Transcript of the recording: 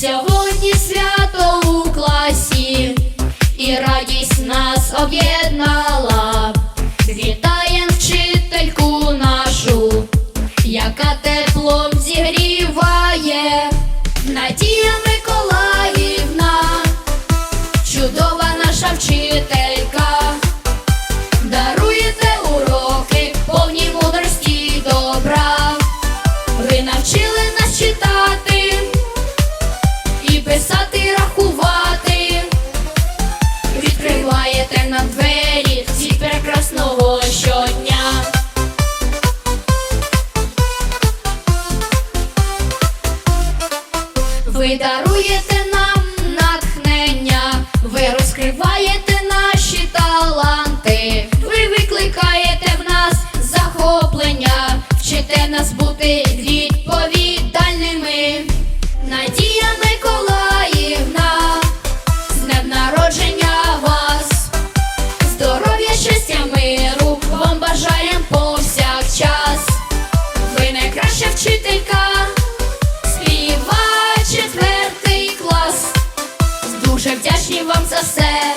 Сьогодні свято у класі і радість нас об'єднала. Відкриваєте нам двері світ прекрасного щодня. Ви даруєте нам натхнення, ви розкриваєте наші таланти, ви викликаєте в нас захоплення, вчите нас бути відповідальними. Найкраща вчителька, співає четвертий клас. Дуже вдячні вам за все.